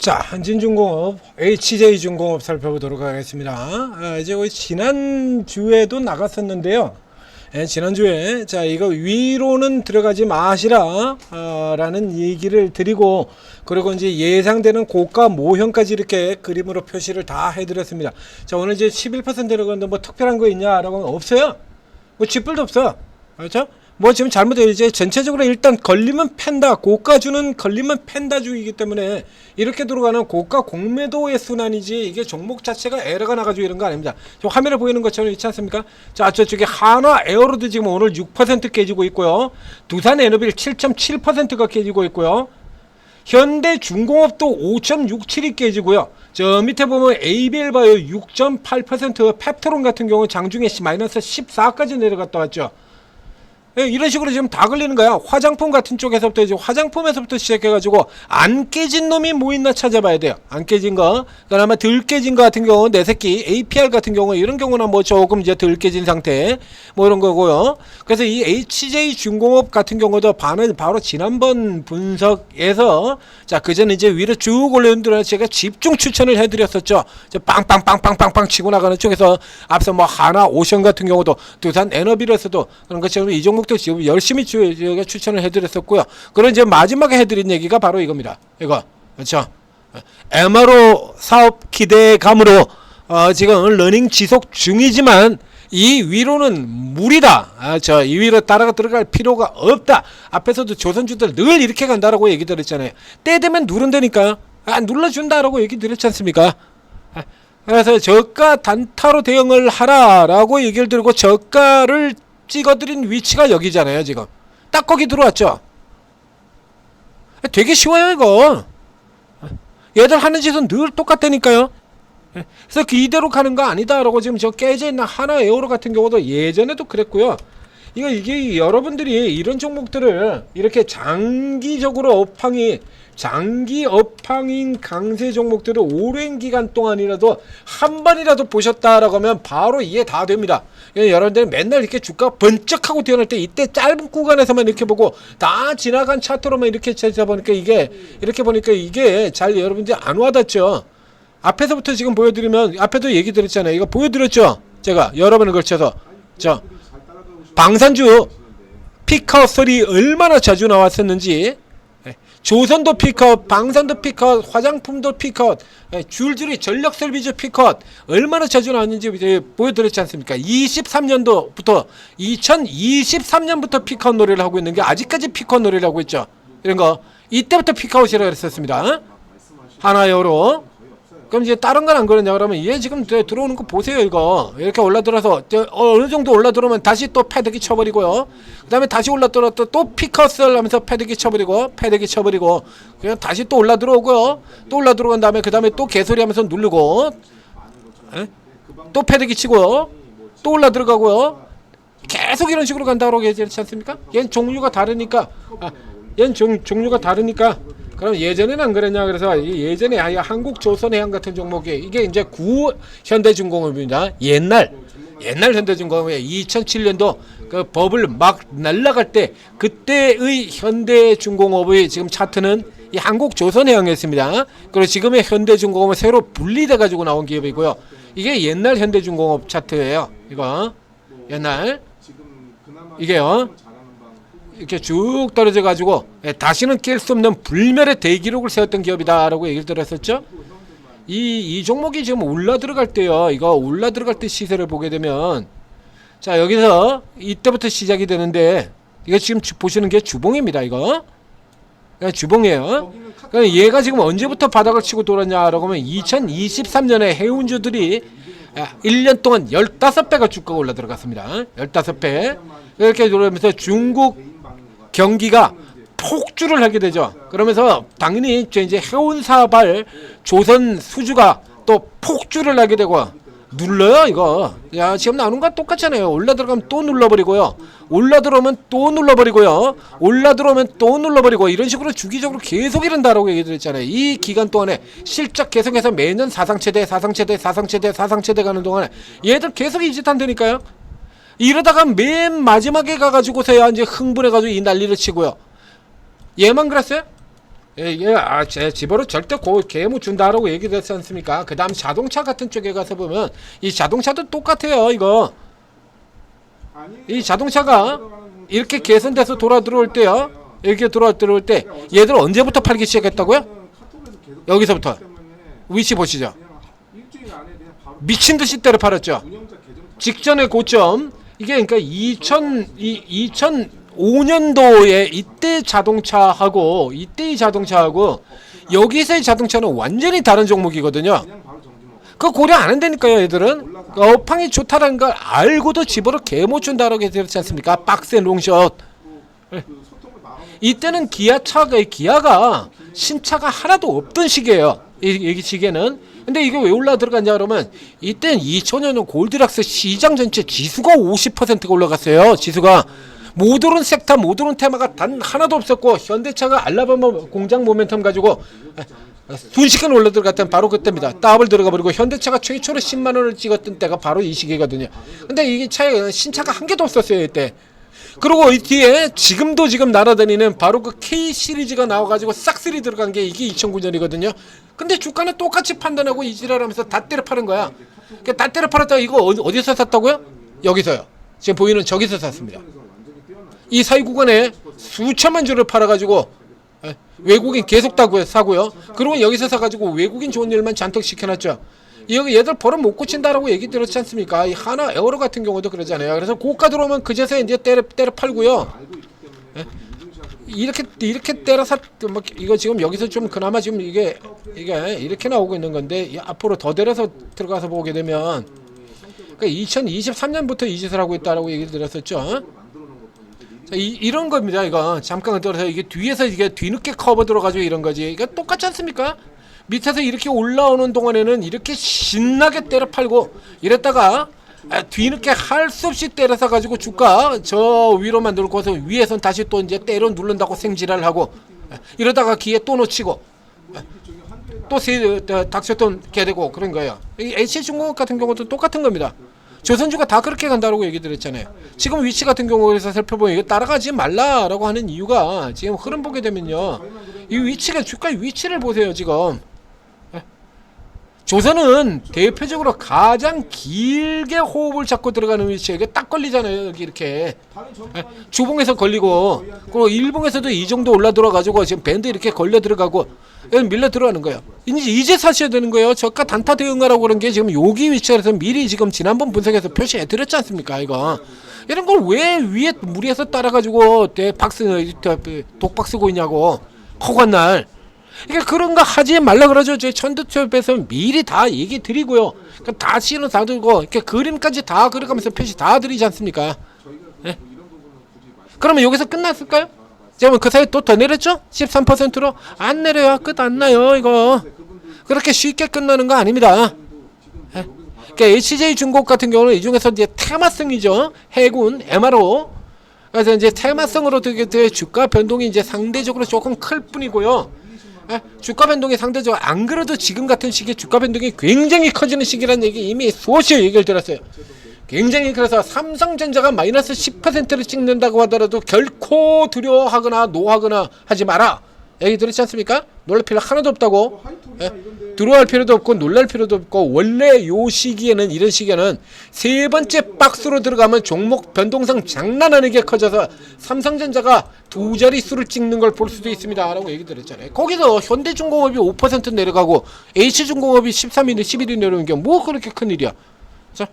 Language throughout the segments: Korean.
자, 한진중공업, HJ중공업 살펴보도록 하겠습니다. 아, 이제 거의 지난주에도 나갔었는데요. 예, 지난주에, 자, 이거 위로는 들어가지 마시라, 아, 라는 얘기를 드리고, 그리고 이제 예상되는 고가 모형까지 이렇게 그림으로 표시를 다 해드렸습니다. 자, 오늘 이제 11% 들어갔는데 뭐 특별한 거 있냐라고 하면 없어요. 뭐 쥐뿔도 없어. 그렇죠? 뭐 지금 잘못해 이제 전체적으로 일단 걸리면 팬다 고가주는 걸리면 팬다주이기 때문에 이렇게 들어가는 고가 공매도의 순환이지 이게 종목 자체가 에러가 나가지고 이런 거 아닙니다. 지금 화면에 보이는 것처럼 있지 않습니까? 자 저쪽에 한화 에어로드 지금 오늘 6% 깨지고 있고요. 두산 에너빌 7.7%가 깨지고 있고요. 현대 중공업도 5.67이 깨지고요. 저 밑에 보면 ABL 바이오 6.8% 펩토론 같은 경우 장중에 마이너스 14까지 내려갔다 왔죠. 예, 이런 식으로 지금 다 걸리는 거야. 화장품 같은 쪽에서부터 이제 화장품에서부터 시작해가지고 안 깨진 놈이 뭐 있나 찾아봐야 돼요. 안 깨진 거. 그다음에 덜 깨진 거 같은 경우 내 새끼 APR 같은 경우 이런 경우는 뭐 조금 이제 덜 깨진 상태 뭐 이런 거고요. 그래서 이 HJ 중공업 같은 경우도 반은 바로 지난번 분석에서 자 그전 이제 위로 쭉 들어 제가 집중 추천을 해드렸었죠. 저 빵빵빵빵빵빵 치고 나가는 쪽에서 앞서 뭐 하나 오션 같은 경우도 두산 에너비에서도 그런 것처럼 이 종목 도 지금 열심히 주, 제가 추천을 해드렸었고요. 그런 이제 마지막에 해드린 얘기가 바로 이겁니다. 이거 그렇죠. MRO 사업 기대감으로 어, 지금 러닝 지속 중이지만 이 위로는 무리다. 아, 저 이 위로 따라가 들어갈 필요가 없다. 앞에서도 조선주들 늘 이렇게 간다라고 얘기 드렸잖아요. 때 되면 누른다니까. 아, 눌러준다라고 얘기 드렸지 않습니까? 아, 그래서 저가 단타로 대응을 하라라고 얘기를 드리고 저가를 찍어드린 위치가 여기잖아요. 지금 딱 거기 들어왔죠. 아, 되게 쉬워요 이거. 얘들 하는 짓은 늘 똑같다니까요. 예. 그래서 그 이대로 가는 거 아니다라고 지금 저 깨져 있는 하나 에어로 같은 경우도 예전에도 그랬고요. 이거 이게 여러분들이 이런 종목들을 이렇게 장기적으로 업황이 장기 업황인 강세 종목들을 오랜 기간 동안이라도 한 번이라도 보셨다라고 하면 바로 이해 다 됩니다. 예, 여러분들 맨날 이렇게 주가 번쩍하고 뛰어날 때 이때 짧은 구간에서만 이렇게 보고 다 지나간 차트로만 이렇게 찾아보니까 이게 이렇게 보니까 이게 잘 여러분들이 안 와닿죠. 앞에서부터 지금 보여드리면 앞에도 얘기 드렸잖아요. 이거 보여드렸죠. 제가 여러 번을 걸쳐서 저 방산주 피카웃설이 얼마나 자주 나왔었는지 예, 조선도 피컷, 방산도 피컷, 화장품도 피컷, 예, 줄줄이 전력 설비주 피컷 얼마나 자주 나왔는지 보여드렸지 않습니까? 23년도부터 2023년부터 피컷 노래를 하고 있는 게 아직까지 피컷 노래를 하고 있죠. 이런 거 이때부터 피카웃이라고 그랬었습니다. 하나여로 그럼 이제 다른 건 안 그러냐? 그러면 얘 지금 저 들어오는 거 보세요 이거. 이렇게 올라들어서 저 어느 정도 올라들어오면 다시 또 패드기 쳐버리고요. 그 다음에 다시 올라들어 또 피커스를 하면서 패드기 쳐버리고 패드기 쳐버리고 그냥 다시 또 올라들어오고요. 또 올라들어온 다음에 그 다음에 또 개소리 하면서 누르고 에? 또 패드기 치고 또 올라들어가고요. 계속 이런 식으로 간다고 얘기하지 않습니까? 얘는 종류가 다르니까 아, 얘는 종, 종류가 다르니까 그럼 예전에는 안 그랬냐? 그래서 이 예전에 아예 한국 조선해양 같은 종목이 이게 이제 구 현대중공업입니다. 옛날 옛날 현대중공업의 2007년도 그 버블 막 날라갈 때 그때의 현대중공업의 지금 차트는 이 한국 조선해양이었습니다. 그리고 지금의 현대중공업은 새로 분리돼 가지고 나온 기업이고요. 이게 옛날 현대중공업 차트예요 이거. 옛날. 이게요 이렇게 쭉 떨어져 가지고 예, 다시는 깰 수 없는 불멸의 대기록을 세웠던 기업이다라고 얘기를 들었었죠. 이, 이 종목이 지금 올라 들어갈 때요. 이거 올라 들어갈 때 시세를 보게 되면 자 여기서 이때부터 시작이 되는데 이거 지금 주- 보시는 게 주봉입니다. 이거 그냥 주봉이에요. 그러니까 얘가 지금 언제부터 바닥을 치고 돌았냐라고 하면 2023년에 해운주들이 1년 동안 15배가 주가가 올라 들어갔습니다. 15배. 이렇게 돌아면서 중국 경기가 폭주를 하게 되죠. 그러면서 당연히 이제 해운사발 조선 수주가 또 폭주를 하게 되고 눌러요 이거. 야 지금 나오는 거 똑같잖아요. 올라 들어가면 또 눌러버리고요. 올라 들어오면 또 눌러버리고요. 올라 들어오면 또 눌러버리고 이런 식으로 주기적으로 계속 이런다라고 얘기 드렸잖아요. 이 기간 동안에 실적 계속해서 매년 사상 최대, 사상 최대, 사상 최대, 사상 최대 가는 동안에 얘들 계속 이짓 한다니까요. 이러다가 맨 마지막에 가가지고서야 이제 흥분해가지고 이 난리를 치고요. 얘만 그랬어요? 예, 예, 아, 제 집으로 절대 고 개무 준다라고 얘기했지 않습니까? 그 다음 자동차 같은 쪽에 가서 보면 이 자동차도 똑같아요, 이거. 이 자동차가 이렇게 개선돼서 돌아 들어올 때요. 이렇게 돌아 들어올 때 얘들 언제부터 팔기 시작했다고요? 여기서부터 위치 보시죠. 미친 듯이 때려 팔았죠. 직전의 고점 이게 그러니까 2000 이, 2005년도에 이때 자동차하고 이때의 자동차하고 여기서의 자동차는 완전히 다른 종목이거든요. 그거 고려 안 한다니까요, 얘들은. 그 업황이 좋다는 걸 알고도 집으로 개못 준다라고 했지 않습니까? 빡센 롱샷. 예. 이때는 기아차가 기아가 신차가 하나도 없던 시기예요. 이, 이 시기에는. 근데 이게 왜 올라 들어갔냐 그러면 이때는 2000년은 골드락스 시장 전체 지수가 50%가 올라갔어요. 지수가 모든 섹터 모든 테마가 단 하나도 없었고 현대차가 알라바마 공장 모멘텀 가지고 순식간에 올라 들어갔던 바로 그때입니다. 더블 들어가 버리고 현대차가 최초로 10만 원을 찍었던 때가 바로 이 시기거든요. 근데 이게 차에 신차가 한 개도 없었어요 이때. 그리고 이 뒤에 지금도 지금 날아다니는 바로 그 K 시리즈가 나와가지고 싹쓸이 들어간 게 이게 2009년이거든요. 근데 주가는 똑같이 판단하고 이지랄하면서 다 때려 파는 거야. 그다 때려 팔았다가 이거 어디- 어디서 샀다고요? 여기서요. 지금 보이는 저기서 샀습니다. 이 사이 구간에 수천만 주를 팔아가지고 에, 외국인 계속 따고 사고요. 그리고 여기서 사가지고 외국인 좋은 일만 잔뜩 시켜놨죠. 여기 얘들 버릇 못 고친다라고 얘기 들었지 않습니까? 이 하나 에어로 같은 경우도 그러잖아요. 그래서 고가 들어오면 그제서 이제 때려 때려 팔고요. 예? 이렇게 이렇게 때려서 뭐 이거 지금 여기서 좀 그나마 지금 이게 이게 이렇게 나오고 있는 건데 이 앞으로 더 내려서 들어가서 보게 되면 그러니까 2023년부터 이 짓을 하고 있다라고 얘기 들었었죠. 자, 이, 이런 겁니다. 이거 잠깐 떨어서 이게 뒤에서 이게 뒤늦게 커버 들어가지고 이런 거지. 이거 똑같지 않습니까? 밑에서 이렇게 올라오는 동안에는 이렇게 신나게 때려 팔고 이랬다가 아, 뒤늦게 할 수 없이 때려서 가지고 주가 저 위로 만들고서 위에선 다시 또 이제 때려 누른다고 생지랄 하고 아, 이러다가 기에 또 놓치고 아, 또 세 닥쳤던 게 되고 그런 거예요. 이 H중공업 같은 경우도 똑같은 겁니다. 조선주가 다 그렇게 간다고 얘기 드렸잖아요. 지금 위치 같은 경우에서 살펴보면 이거 따라가지 말라라고 하는 이유가 지금 흐름 보게 되면요. 이 위치가 주가 위치를 보세요 지금. 예? 조선은 대표적으로 가장 길게 호흡을 잡고 들어가는 위치에 딱 걸리잖아요 여기 이렇게 예? 주봉에서 걸리고 그리고 일봉에서도 이 정도 올라 들어가지고 지금 밴드 이렇게 걸려 들어가고 여기 밀려 들어가는 거예요. 이제 이제 사셔야 되는 거예요. 저가 단타 대응하라고 그런 게 지금 여기 위치에서 미리 지금 지난번 분석에서 표시해 드렸지 않습니까 이거 이런 걸 왜 위에 무리해서 따라가지고 대 박스 독박 쓰고 있냐고 허관 날 이게 그런 거 하지 말라 그러죠. 제 천도협에서 미리 다 얘기 드리고요. 그다 실은 다 들고 이렇게 그림까지 다 그려가면서 표시 다 드리지 않습니까? 예? 그러면 여기서 끝났을까요? 지금 그 사이 또 더 내렸죠? 13%로 안 내려요. 끝 안 나요. 이거 그렇게 쉽게 끝나는 거 아닙니다. 예? 그러니까 HJ 중국 같은 경우는 이 중에서 이제 테마성이죠. 해군 MRO. 그래서 이제 테마성으로 되게 주가 변동이 이제 상대적으로 조금 클 뿐이고요. 예? 주가 변동이 상대적으로 안 그래도 지금 같은 시기에 주가 변동이 굉장히 커지는 시기라는 얘기 이미 수없이 얘기를 들었어요. 굉장히 그래서 삼성전자가 마이너스 10%를 찍는다고 하더라도 결코 두려워하거나 노하거나 하지 마라. 얘기 들었지 않습니까? 놀랄 필요 하나도 없다고. 예? 두려워할 필요도 없고 놀랄 필요도 없고 원래 요 시기에는 이런 시기에는 세 번째 박스로 들어가면 종목 변동성 장난 아니게 커져서 삼성전자가 두 자릿수를 찍는 걸 볼 수도 있습니다 라고 얘기 드렸잖아요. 거기서 현대중공업이 5% 내려가고 H중공업이 13일, 11일 내려오는 게 뭐 그렇게 큰 일이야. 자,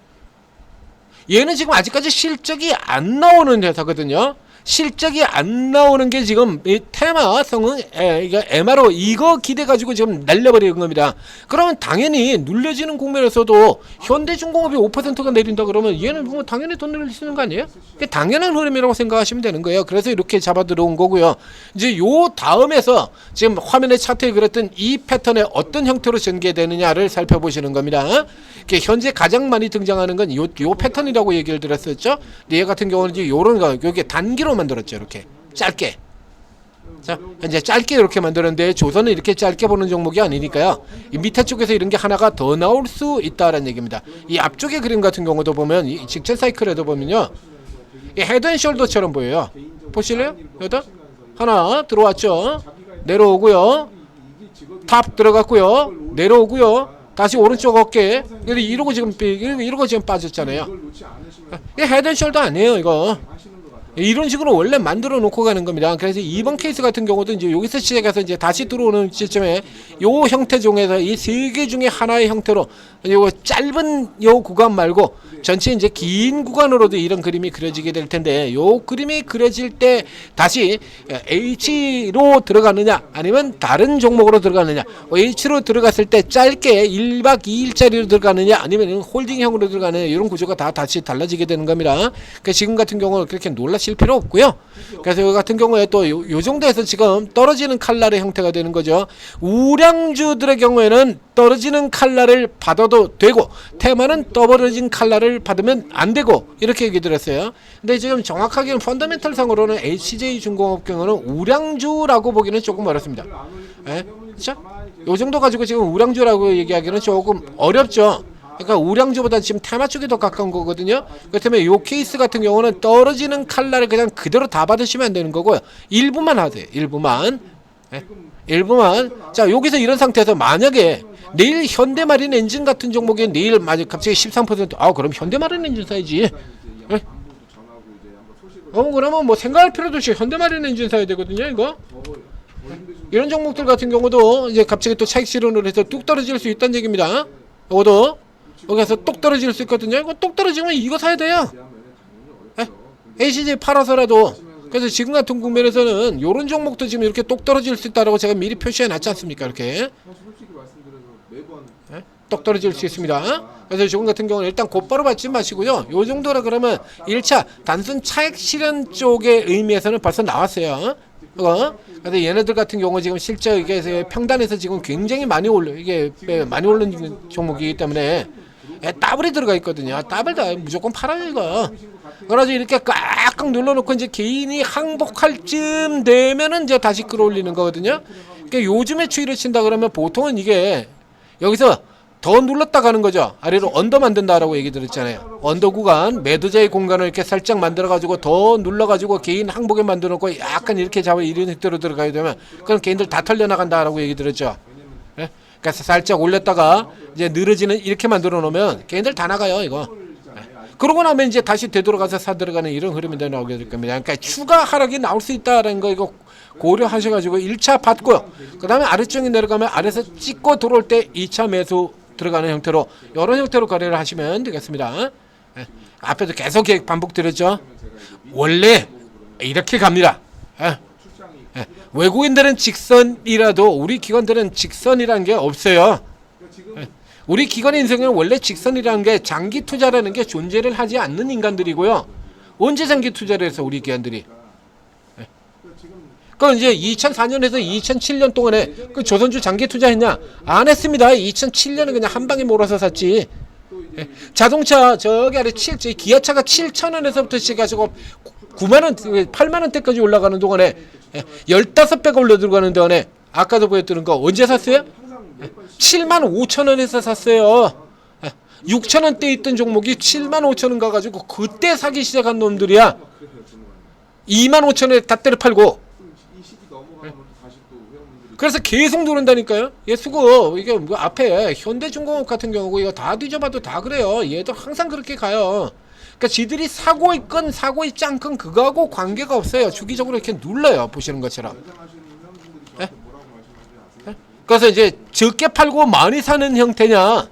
얘는 지금 아직까지 실적이 안 나오는 회사거든요. 실적이 안 나오는 게 지금 이 테마 성은 에, 이거 MRO 이거 기대 가지고 지금 날려버리는 겁니다. 그러면 당연히 눌려지는 국면에서도 현대중공업이 5%가 내린다 그러면 얘는 뭐 당연히 돈 늘리시는 거 아니에요? 당연한 흐름이라고 생각하시면 되는 거예요. 그래서 이렇게 잡아 들어온 거고요. 이제 요 다음에서 지금 화면에 차트에 그렸던 이 패턴에 어떤 형태로 전개되느냐를 살펴보시는 겁니다. 이게 현재 가장 많이 등장하는 건 요 요 패턴이라고 얘기를 드렸었죠. 근데 얘 같은 경우는 이제 요런 거 요게 단기로 만들었죠. 이렇게 짧게. 자, 현재 짧게 이렇게 만드는데 조선은 이렇게 짧게 보는 종목이 아니니까요. 이 밑에 쪽에서 이런 게 하나가 더 나올 수 있다라는 얘기입니다. 이 앞쪽의 그림 같은 경우도 보면 이 직전 사이클에도 보면요. 이 헤드앤숄더처럼 보여요. 보실래요? 여기다? 하나 들어왔죠. 내려오고요. 탑 들어갔고요. 내려오고요. 다시 오른쪽 어깨. 이러고 지금 삐- 이러고 지금 빠졌잖아요. 헤드앤숄더 아니에요, 이거. 이런 식으로 원래 만들어 놓고 가는 겁니다. 그래서 이번 케이스 같은 경우도 이제 여기서 시작해서 이제 다시 들어오는 시점에 요 형태 중에서 이 세 개 중에 하나의 형태로 요 짧은 요 구간 말고 전체 이제 긴 구간으로도 이런 그림이 그려지게 될 텐데 요 그림이 그려질 때 다시 H로 들어가느냐 아니면 다른 종목으로 들어가느냐 H로 들어갔을 때 짧게 1박 2일짜리로 들어가느냐 아니면 홀딩형으로 들어가느냐 이런 구조가 다 다시 달라지게 되는 겁니다. 그러니까 지금 같은 경우는 그렇게 놀라실 필요 없고요. 그래서 이 같은 경우에 또요 정도에서 지금 떨어지는 칼날의 형태가 되는 거죠. 우량주들의 경우에는 떨어지는 칼날을 받아도 되고 테마는 떨어진 칼날을 받으면 안 되고 이렇게 얘기 드렸어요. 근데 지금 정확하게는 펀더멘털 상으로는 HJ 중공업 경우는 우량주라고 보기는 조금 어렵습니다. 예? 그렇죠? 요 정도 가지고 지금 우량주라고 얘기하기는 조금 어렵죠. 그러니까 우량주보다 지금 테마 쪽이 더 가까운 거거든요. 그렇다면 요 케이스 같은 경우는 떨어지는 칼날을 그냥 그대로 다 받으시면 안 되는 거고요. 일부만 하세요. 일부만. 예? 일부만. 자, 여기서 이런 상태에서 만약에 내일 현대마린 엔진 같은 종목에 내일 만약 갑자기 13% 아, 그럼 현대마린 엔진 사야지. 예? 어, 그러면 뭐 생각할 필요도 없이 현대마린 엔진 사야 되거든요, 이거. 이런 종목들 같은 경우도 이제 갑자기 또 차익 실현을 해서 뚝 떨어질 수 있다는 얘기입니다. 이것도 여기서 똑 떨어질 수 있거든요. 이거 똑 떨어지면 이거 사야 돼요. 예? HJ 팔아서라도 그래서 지금 같은 국면에서는 이런 종목도 지금 이렇게 똑 떨어질 수 있다라고 제가 미리 표시해 놨지 않습니까? 이렇게 솔직히 말씀드려서 매번 예? 똑 떨어질 수 있습니다. 그래서 지금 같은 경우는 일단 곧바로 받지 마시고요. 요 정도라 그러면 1차 단순 차익 실현 쪽의 의미에서는 벌써 나왔어요. 어? 그래서 얘네들 같은 경우 지금 실제 이게 평단에서 지금 굉장히 많이 올려 이게 많이 오른 종목이기 때문에 예, 더블이 들어가 있거든요. 더블 다 무조건 팔아요 이거. 그래서 이렇게 꽉꽉 눌러놓고 이제 개인이 항복할 쯤 되면은 이제 다시 끌어올리는 거거든요. 그러니까 요즘에 추이를 친다 그러면 보통은 이게 여기서 더 눌렀다 가는 거죠. 아래로 언더 만든다라고 얘기 들었잖아요. 언더 구간 매도자의 공간을 이렇게 살짝 만들어 가지고 더 눌러 가지고 개인 항복에 만들어 놓고 약간 이렇게 잡아 이런 식대로 들어가야 되면 그럼 개인들 다 털려 나간다라고 얘기 들었죠. 예? 그러니까 살짝 올렸다가 이제 늘어지는 이렇게 만들어 놓으면 개인들 다 나가요, 이거. 예. 그러고 나면 이제 다시 되돌아가서 사 들어가는 이런 흐름이 나오게 될 겁니다. 그러니까 추가 하락이 나올 수 있다라는 거 이거 고려하셔가지고 1차 받고요. 그 다음에 아래쪽에 내려가면 아래서 찍고 들어올 때 2차 매수 들어가는 형태로 이런 형태로 거래를 하시면 되겠습니다. 예. 앞에도 계속 반복드렸죠. 원래 이렇게 갑니다. 예. 예. 외국인들은 직선이라도 우리 기관들은 직선이라는 게 없어요. 예. 우리 기관의 인생은 원래 직선이라는 게 장기 투자라는 게 존재를 하지 않는 인간들이고요. 언제 장기 투자를 해서 우리 기관들이 그 이제 2004년에서 2007년 동안에 그 조선주 장기 투자했냐? 안 했습니다. 2007년에 그냥 한 방에 몰아서 샀지. 예. 자동차 저기 아래 7, 저 기아차가 7천 원에서부터 시작해가지고 9만 원, 8만 원대까지 올라가는 동안에 예. 15배가 올려 들어가는 동안에 아까도 보였던 거 언제 샀어요? 예. 7만 5천 원에서 샀어요. 6천 원대 있던 종목이 7만 5천 원 가가지고 그때 사기 시작한 놈들이야. 2만 5천 원에 다 때려 팔고 이 시기 넘어가면 또 다시 또 회원분들이 그래서 계속 누른다니까요. 얘 수고 이게 뭐 앞에 현대중공업 같은 경우고 이거 다 뒤져봐도 다 그래요. 얘도 항상 그렇게 가요. 그러니까 지들이 사고 있건 사고 있지 않건 그거하고 관계가 없어요. 주기적으로 이렇게 눌러요. 보시는 것처럼. 예? 아세요? 그래서 이제 적게 팔고 많이 사는 형태냐.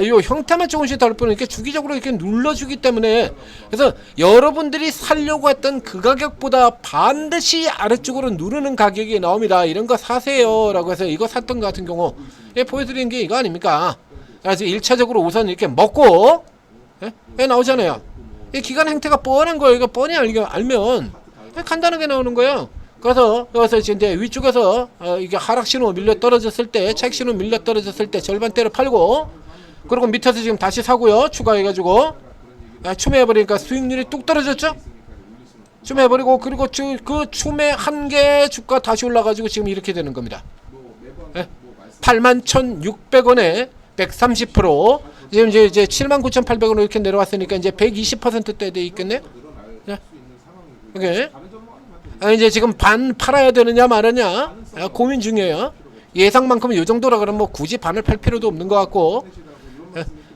이 형태만 조금씩 다를 뿐 이렇게 주기적으로 이렇게 눌러주기 때문에 그래서 여러분들이 살려고 했던 그 가격보다 반드시 아래쪽으로 누르는 가격이 나옵니다. 이런 거 사세요 라고 해서 이거 샀던 것 같은 경우 예, 보여드리는 게 이거 아닙니까? 그래서 1차적으로 우선 이렇게 먹고 예? 예, 나오잖아요. 이 기간 행태가 뻔한 거예요. 이거 뻔히 알게 알면 예, 간단하게 나오는 거예요. 그래서 여기서 이제 위쪽에서 어, 이게 하락 신호 밀려 떨어졌을 때, 차익 신호 밀려 떨어졌을 때 절반대로 팔고, 그리고 밑에서 지금 다시 사고요. 추가해가지고 아, 추매해버리니까 수익률이 뚝 떨어졌죠. 추매해버리고 그리고 주, 그 추매 한 개 주가 다시 올라가지고 지금 이렇게 되는 겁니다. 예? 뭐 말씀 81,600원에 130% 지금 이제 이제 79,800원으로 이렇게 내려왔으니까 이제 120%대 돼 있겠네. 늘어날 예? 아니면 아, 이제 지금 반 팔아야 되느냐 말느냐 아, 고민 중이에요. 예상만큼 이 정도라 그러면 뭐 굳이 반을 팔 필요도 없는 것 같고 예,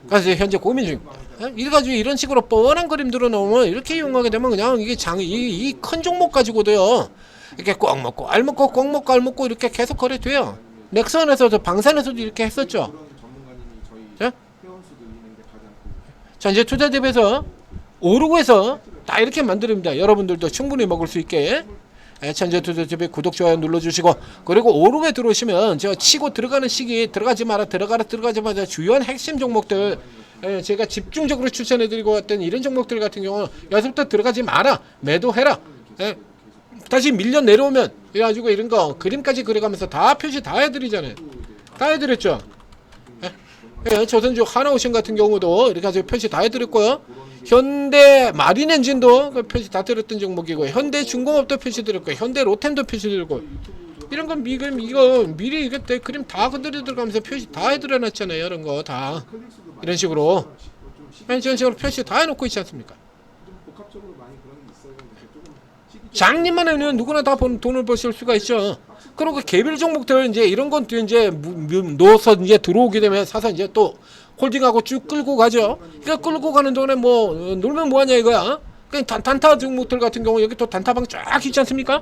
그래서 현재 고민 중입니다. 예, 이래 가지고 이런 식으로 뻔한 그림들을 넣으면 이렇게 이용하게 되면 그냥 이게 장 이 큰 종목 가지고도요 이렇게 꽉 먹고 알 먹고 꽉 먹고 알 먹고 이렇게 계속 거래돼요. 넥선에서도 방산에서도 이렇게 했었죠. 자? 그자 이제 투자집에서 오르고 해서 다 이렇게 만듭니다. 여러분들도 충분히 먹을 수 있게 예, 천재 투자 집에 구독 좋아요 눌러주시고 그리고 오르게 들어오시면 제가 치고 들어가는 시기 들어가지 마라 들어가라 들어가지 마라 주요한 핵심 종목들 예, 제가 집중적으로 추천해드리고 왔던 이런 종목들 같은 경우는 여기서부터 들어가지 마라 매도해라 예, 다시 밀려 내려오면 그래가지고 이런 거 그림까지 그려가면서 다 표시 다 해드리잖아요. 다 해드렸죠 예, 예, 조선주 하나오션 같은 경우도 이렇게 해서 표시 다 해드렸고요. 현대 마린 엔진도 그 표시 다 드렸던 종목이고 현대 중공업도 표시 드렸고 현대 로템도 표시 드리고 이런 건 미금 이거 미리 이거 때 그림 다 건드려 들어가면서 표시 다 해드려놨잖아요. 이런 거 다 이런 식으로 이런 식으로 표시 다 해놓고 있지 않습니까? 장님만 하면 누구나 다 번, 돈을 버실 수가 있죠. 그리고 그 개별 종목들 이제 이런 건 또 이제 넣어서 이제 들어오게 되면 사서 이제 또 홀딩하고 쭉 끌고 가죠. 그러니까 끌고 가는 동안에 뭐 어, 놀면 뭐하냐 이거야. 단, 단타 종목들 같은 경우 여기 또 단타방 쫙 있지 않습니까?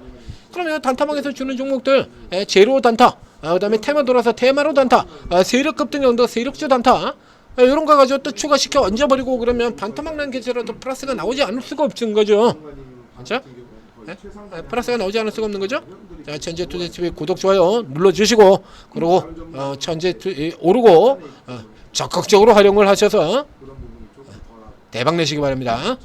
그러면 단타방에서 주는 종목들 에, 제로 단타, 아, 그다음에 테마 돌아서 테마로 단타, 아, 세력급 등용도 세력주 단타. 아, 이런 거 가지고 또 추가시켜 얹어버리고 그러면 반타막 난 계좌라도 플러스가 나오지 않을 수가 없는 거죠. 자? 거의 네? 최상단 아, 플러스가 나오지 않을 수가 없는 거죠. 자, 천재 투자 TV 구독 좋아요 눌러주시고 그리고 어, 천재 투, 이, 오르고 어, 적극적으로 활용을 하셔서 더 대박 내시기 바랍니다.